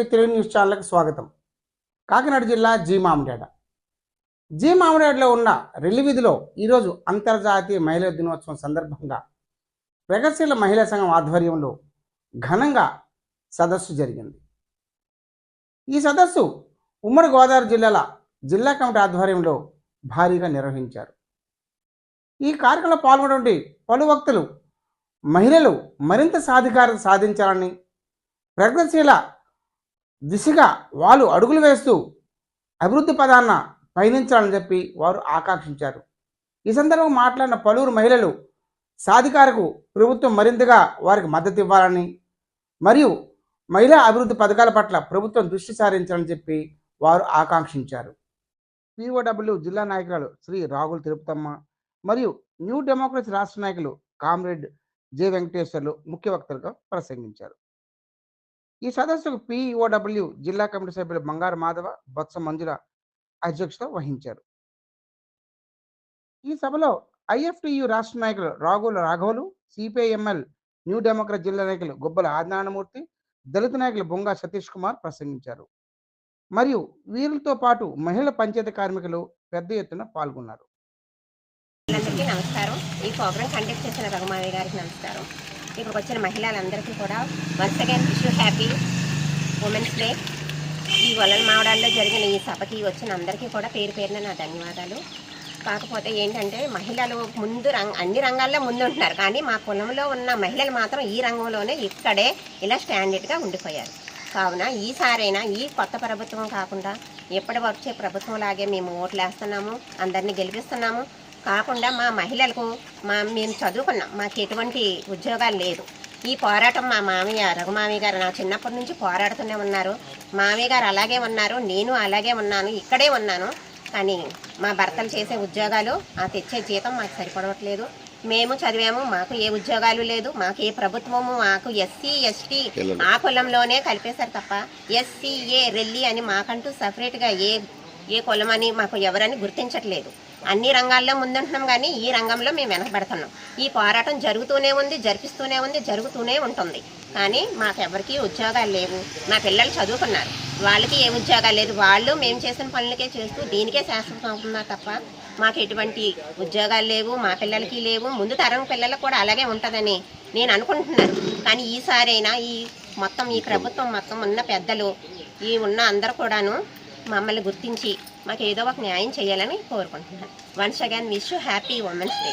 TV Telugu news ఛానల్కి స్వాగతం. కాకినాడ జిల్లా జీ మామిడాడ. జీ మామిడాడలో ఉన్న రెల్లి ఈరోజు అంతర్జాతీయ మహిళా దినోత్సవం సందర్భంగా ప్రగతిశీల మహిళా సంఘం ఆధ్వర్యంలో ఘనంగా సదస్సు జరిగింది. ఈ సదస్సు ఉమ్మడి గోదావరి జిల్లాల జిల్లా కమిటీ ఆధ్వర్యంలో భారీగా నిర్వహించారు. ఈ కార్యక్రమంలో పాల్గొనటువంటి పలు వక్తులు మహిళలు మరింత సాధికారత సాధించాలని ప్రగతిశీల దిశగా వాళ్ళు అడుగులు వేస్తూ అభివృద్ధి పదాన్న పయనించాలని చెప్పి వారు ఆకాంక్షించారు. ఈ సందర్భంగా మాట్లాడిన పలువురు మహిళలు సాధికారకు ప్రభుత్వం మరింతగా వారికి మద్దతు ఇవ్వాలని మరియు మహిళా అభివృద్ధి పథకాల పట్ల ప్రభుత్వం దృష్టి సారించాలని చెప్పి వారు ఆకాంక్షించారు. పిఓడబ్ల్యూ జిల్లా నాయకురాలు శ్రీ రాహుల్ తిరుపతమ్మ మరియు న్యూ డెమోక్రసీ రాష్ట్ర నాయకులు కామ్రేడ్ జె వెంకటేశ్వర్లు ముఖ్య వక్తలుగా ప్రసంగించారు. ఈ సదస్సుకు పిఓడబ్ల్యూ జిల్లా కమిటీ సభ్యులు బంగారు మాధవ బొత్స మంజుల అధ్యక్షత వహించారు. ఈ సభలో ఐఎఫ్టియు రాష్ట్ర నాయకులు రాఘుల రాఘవులు సిపిఐఎంఎల్ న్యూ డెమోక్రట్ జిల్లా నాయకులు గుబ్బల ఆదినారాయణమూర్తి దళిత నాయకులు బొంగా సతీష్ కుమార్ ప్రసంగించారు. మరియు వీరితో పాటు మహిళ పంచాయతీ కార్మికులు పెద్ద ఎత్తున పాల్గొన్నారు. నమస్కారం. ఈ ప్రోగ్రామ్ కండక్ట్ చేసిన రఘుమావి గారికి నమస్కారం. ఇక్కడికి వచ్చిన మహిళలందరికీ కూడా once again wish happy women's day ఈ వలన మావడాల్లో జరిగిన ఈ సభకి వచ్చిన అందరికీ కూడా పేరు పేరున నా ధన్యవాదాలు. కాకపోతే ఏంటంటే మహిళలు ముందు రంగ అన్ని రంగాల్లో ముందు ఉంటున్నారు. కానీ మా కులంలో ఉన్న మహిళలు మాత్రం ఈ రంగంలోనే ఇక్కడే ఇలా స్టాండర్డ్గా ఉండిపోయారు. కావున ఈసారైనా ఈ కొత్త ప్రభుత్వం కాకుండా ఎప్పటి వచ్చే ప్రభుత్వం లాగే మేము ఓట్లు వేస్తున్నాము అందరినీ గెలిపిస్తున్నాము కాకుండా మా మహిళలకు మా మేము చదువుకున్నాం. మాకు ఎటువంటి ఉద్యోగాలు లేదు. ఈ పోరాటం మా మామయ్య రఘుమామయ్య గారు నా చిన్నప్పటి నుంచి పోరాడుతూనే ఉన్నారు. మామయ్య గారు అలాగే ఉన్నారు నేను అలాగే ఉన్నాను ఇక్కడే ఉన్నాను. కానీ మా భర్తలు చేసే ఉద్యోగాలు ఆ తెచ్చే జీతం మాకు సరిపడట్లేదు మేము చదివాము మాకు ఏ ఉద్యోగాలు లేదు. మాకు ఏ ప్రభుత్వము మాకు ఎస్సీ ఎస్టీ ఆ కులంలోనే కలిపేశారు తప్ప ఎస్సీఏ రెల్లి అని మాకంటూ సపరేట్గా ఏ ఏ కులం అని మాకు ఎవరని గుర్తించట్లేదు. అన్ని రంగాల్లో ముందుంటున్నాం కానీ ఈ రంగంలో మేము వెనకబెడుతున్నాం. ఈ పోరాటం జరుగుతూనే ఉంది జరిపిస్తూనే ఉంది జరుగుతూనే ఉంటుంది. కానీ మాకెవరికి ఉద్యోగాలు లేవు. మా పిల్లలు చదువుకున్నారు. వాళ్ళకి ఏ ఉద్యోగాలు లేదు. వాళ్ళు మేము చేసిన పనులకే చేస్తూ దీనికే శాశ్వతం అవుతున్నారు తప్ప మాకు ఎటువంటి ఉద్యోగాలు లేవు మా పిల్లలకి లేవు. ముందు తరం పిల్లలకు కూడా అలాగే ఉంటుందని నేను అనుకుంటున్నాను. కానీ ఈసారైనా ఈ మొత్తం ఈ ప్రభుత్వం మొత్తం ఉన్న పెద్దలు ఈ ఉన్న అందరూ కూడాను మమ్మల్ని గుర్తించి మాకు ఏదో ఒక న్యాయం చేయాలని కోరుకుంటున్నాను. Once again wish happy women's day